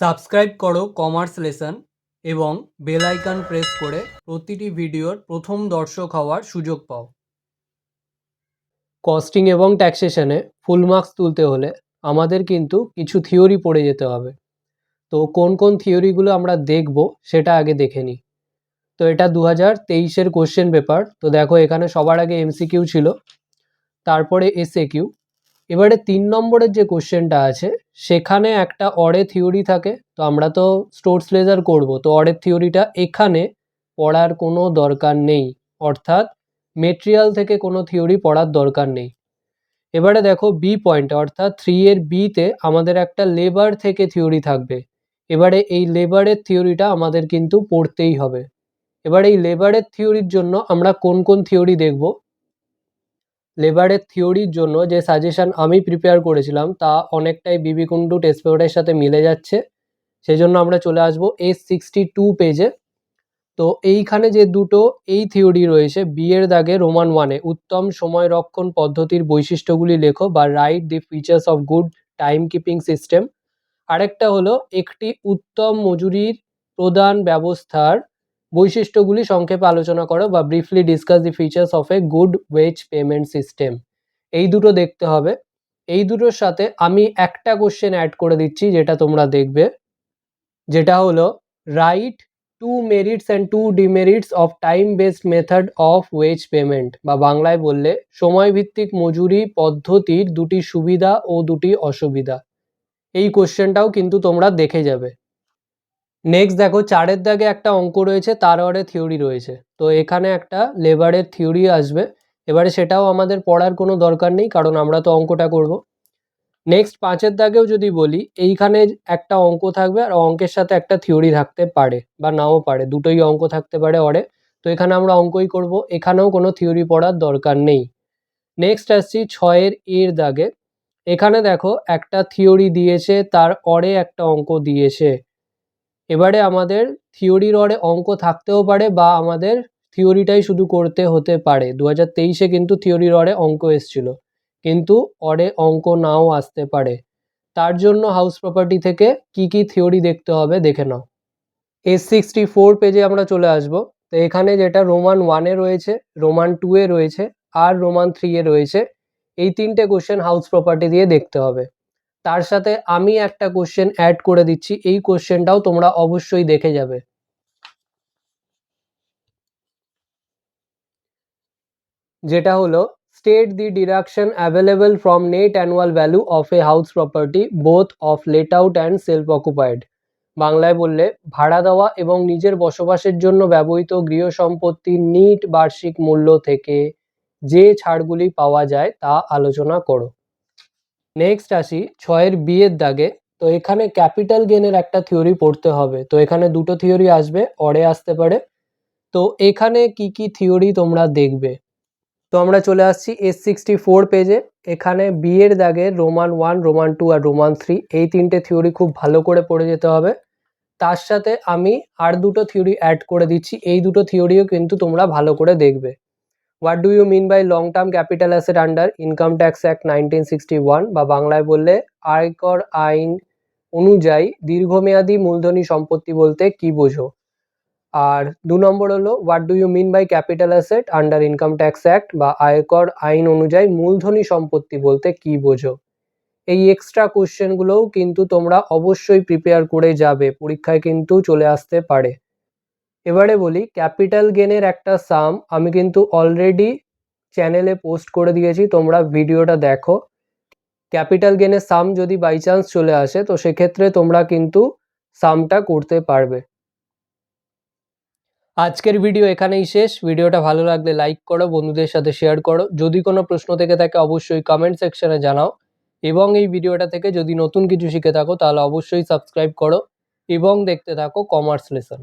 Subscribe করো commerce lesson এবং bell icon press করে প্রতিটি ভিডিওর প্রথম দর্শক হওয়ার সুযোগ পাও। কস্টিং এবং ট্যাক্সেশনে ফুল মার্কস তুলতে হলে আমাদের কিন্তু কিছু থিওরি পড়ে যেতে হবে। তো কোন কোন থিওরিগুলো আমরা দেখব সেটা আগে দেখে নিই। তো এটা দু হাজার তেইশের কোশ্চেন পেপার। তো দেখো এখানে সবার আগে এমসিকিউ ছিল, তারপরে এসএ কিউ এবারে তিন নম্বরের যে কোশ্চেনটা আছে, সেখানে একটা অরে থিওরি থাকে, তো আমরা তো স্টোর্স লেজার করব, তো অরের থিওরিটা এখানে পড়ার কোনো দরকার নেই, অর্থাৎ মেটেরিয়াল থেকে কোনো থিওরি পড়ার দরকার নেই। এবারে দেখো বি পয়েন্ট অর্থাৎ থ্রি এর বিতে আমাদের একটা লেবার থেকে থিওরি থাকবে, এবারে এই লেবারের থিওরিটা আমাদের কিন্তু পড়তেই হবে। এবার এই লেবারের থিওরির জন্য আমরা কোন কোন থিওরি দেখব লেবারের থিওরির জন্য যে সাজেশন আমি প্রিপেয়ার করেছিলাম, তা অনেকটাই বিবি কুন্ডু টেস্ট পেপারের সাথে মিলে যাচ্ছে। সেই জন্য আমরা চলে আসব এস সিক্সটি টু পেজে তো এইখানে যে দুটো এই থিওরি রয়েছে বিয়ের দাগে রোমান ওয়ানে উত্তম সময় রক্ষণ পদ্ধতির বৈশিষ্ট্যগুলি লেখো বা write the features of good time keeping system আরেকটা হলো, একটি উত্তম মজুরির প্রদান ব্যবস্থার বৈশিষ্ট্যগুলি সংক্ষেপে আলোচনা করো বা briefly discuss the features of a good wage payment system এই দুটো দেখতে হবে। এই দুটোর সাথে আমি একটা কোশ্চেন অ্যাড করে দিচ্ছি যেটা তোমরা দেখবে। যেটা হলো write two merits and two demerits of time based method of wage payment বা বাংলায় বললে সময়ভিত্তিক মজুরি পদ্ধতির দুটি সুবিধা ও দুটি অসুবিধা। এই কোশ্চেনটাও কিন্তু তোমরা দেখে যাবে। নেক্সট দেখো, চারের দাগে একটা অঙ্ক রয়েছে, তার অরে থিওরি রয়েছে। তো এখানে একটা লেবারের থিওরি আসবে। এবারে সেটাও আমাদের পড়ার কোনো দরকার নেই, কারণ আমরা তো অঙ্কটা করব। নেক্সট পাঁচের দাগেও যদি বলি, এইখানে একটা অঙ্ক থাকবে, আর অঙ্কের সাথে একটা থিওরি থাকতে পারে, বা নাও পারে, দুটোই অঙ্ক থাকতে পারে অরে তো এখানে আমরা অঙ্কই করব, এখানেও কোনো থিওরি পড়ার দরকার নেই। নেক্সট আসছি ছয়ের এর দাগে। এখানে দেখো, একটা থিওরি দিয়েছে, তার অরে একটা অঙ্ক দিয়েছে। এবারে আমাদের থিওরির অরে অঙ্ক থাকতেও পারে বা আমাদের থিওরিটাই শুধু করতে হতে পারে। দু হাজার তেইশে কিন্তু থিওরির অরে অঙ্ক এসছিল, কিন্তু অরে অঙ্ক নাও আসতে পারে। তার জন্য হাউস প্রপার্টি থেকে কি কি থিওরি দেখতে হবে দেখে নাও। এস সিক্সটি ফোর পেজে আমরা চলে আসব। তো এখানে যেটা রোমান ওয়ানে রয়েছে রোমান টু এ রয়েছে, আর রোমান থ্রি এ রয়েছে, এই তিনটে কোশ্চেন হাউস প্রপার্টি দিয়ে দেখতে হবে। তার সাথে আমি একটা কোশ্চেন অ্যাড করে দিচ্ছি। এই কোশ্চেনটাও তোমরা অবশ্যই দেখে যাবে। যেটা হলো state the deduction available from net annual value of a house property both of let out and self occupied বাংলায় বললে, ভাড়া দেওয়া এবং নিজের বসবাসের জন্য ব্যবহৃত গৃহ সম্পত্তির নিট বার্ষিক মূল্য থেকে যে ছাড়গুলি পাওয়া যায় তা আলোচনা করো। নেক্সট আসি, ছয়ের বিয়ের দাগে। তো এখানে ক্যাপিটাল গেনের একটা থিওরি পড়তে হবে। তো এখানে দুটো থিওরি আসবে, অরে আসতে পারে। তো এখানে কি কি থিওরি তোমরা দেখবে? তো আমরা চলে আসছি এস সিক্সটি ফোর পেজে এখানে বিয়ের দাগে রোমান ওয়ান রোমান টু আর রোমান থ্রি এই তিনটে থিওরি খুব ভালো করে পড়ে যেতে হবে। তার সাথে আমি আর দুটো থিওরি অ্যাড করে দিচ্ছি। এই দুটো থিওরিও কিন্তু তোমরা ভালো করে দেখবে। What do you mean by long term capital asset under income tax act nineteen sixty one বা বাংলায় বললে আয়কর আইন অনুযায়ী দীর্ঘমেয়াদী মূলধনী সম্পত্তি বলতে কি বোঝো? আর দু নম্বর হলো what do you mean by capital asset under income tax act বা আয়কর আইন অনুযায়ী মূলধনী সম্পত্তি বলতে কি বোঝো? এই এক্সট্রা কোশ্চেনগুলোও কিন্তু তোমরা অবশ্যই প্রিপেয়ার করে যাবে, পরীক্ষায় কিন্তু চলে আসতে পারে। এবারে বলি ক্যাপিটাল গেনের একটা সাম আমি কিন্তু অলরেডি চ্যানেলে পোস্ট করে দিয়েছি, তোমরা ভিডিওটা দেখো। ক্যাপিটাল গেনের সাম যদি বাই চান্স চলে আসে, তো সেক্ষেত্রে তোমরা কিন্তু সামটা করতে পারবে। আজকের ভিডিও এখানেই শেষ। ভিডিওটা ভালো লাগলে লাইক করো, বন্ধুদের সাথে শেয়ার করো। যদি কোনো প্রশ্ন থেকে থাকে, অবশ্যই কমেন্ট সেকশনে জানাও। এবং এই ভিডিওটা থেকে যদি নতুন কিছু শিখে থাকো, তাহলে অবশ্যই সাবস্ক্রাইব করো। এবং দেখতে থাকো কমার্স লেসন